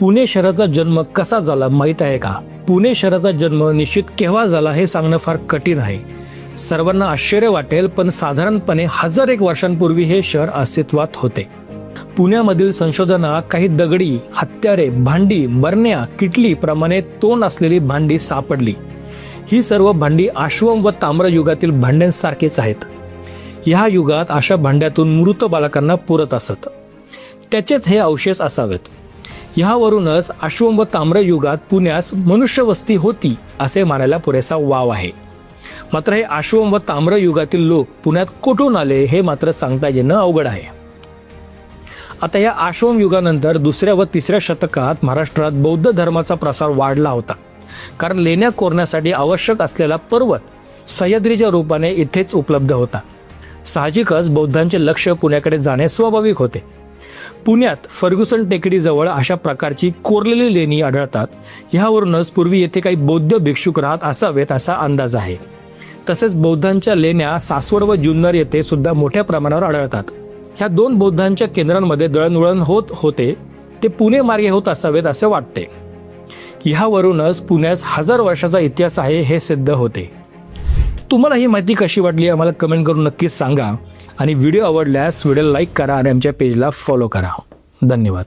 पुणे शहराचा जन्म कसा झाला माहीत आहे का? पुणे शहराचा जन्म निश्चित केव्हा झाला हे सांगणं फार कठीण आहे. सर्वांना आश्चर्य वाटेल पण साधारणपणे हजार एक वर्षांपूर्वी हे शहर अस्तित्वात होते. पुण्यामधील संशोधनात काही दगडी हत्यारे भांडी बरण्या किटली प्रमाणे तोंड असलेली भांडी सापडली. ही सर्व भांडी आश्वम व ताम्र युगातील भांड्यांसारखेच आहेत. ह्या युगात अशा भांड्यातून मृत बालकांना पुरत असत. त्याचेच हे अवशेष असावेत. ह्यावरूनच अश्वम व ताम्रयुगात पुण्यास मनुष्यवस्ती होती असे मानायला पुरेसा वाव आहे. मात्र हे अश्वम व ताम्रयुगातील लोक पुण्यात कुठून आले हे मात्र सांगता येणं अवघड आहे. आता या आश्वम युगानंतर दुसऱ्या व तिसऱ्या शतकात महाराष्ट्रात बौद्ध धर्माचा प्रसार वाढला होता. कारण लेण्या कोरण्यासाठी आवश्यक असलेला पर्वत सह्याद्रीच्या रूपाने इथेच उपलब्ध होता. साहजिकच बौद्धांचे लक्ष पुण्याकडे जाणे स्वाभाविक होते. पुण्यात फर्ग्युसन टेकडीजवळ अशा प्रकारची कोरलेली लेणी आढळतात. ह्यावरूनच पूर्वी येथे काही बौद्ध भिक्षुक राहत असावेत असा अंदाज आहे. तसेच बौद्धांच्या लेण्या सासवड व जुन्नर येथे सुद्धा मोठ्या प्रमाणावर आढळतात. ह्या दोन बौद्धांच्या केंद्रांमध्ये दळणवळण होत होते ते पुणे मार्गे होत असावेत असे वाटते. ह्यावरूनच पुण्यास हजार वर्षाचा इतिहास आहे हे सिद्ध होते. तुम्हाला ही माहिती कशी वाटली? आम्हाला कमेंट करून नक्कीच सांगा. आणि व्हिडिओ आवडल्यास व्हिडिओ लाईक करा आणि आमच्या पेजला फॉलो करा. धन्यवाद.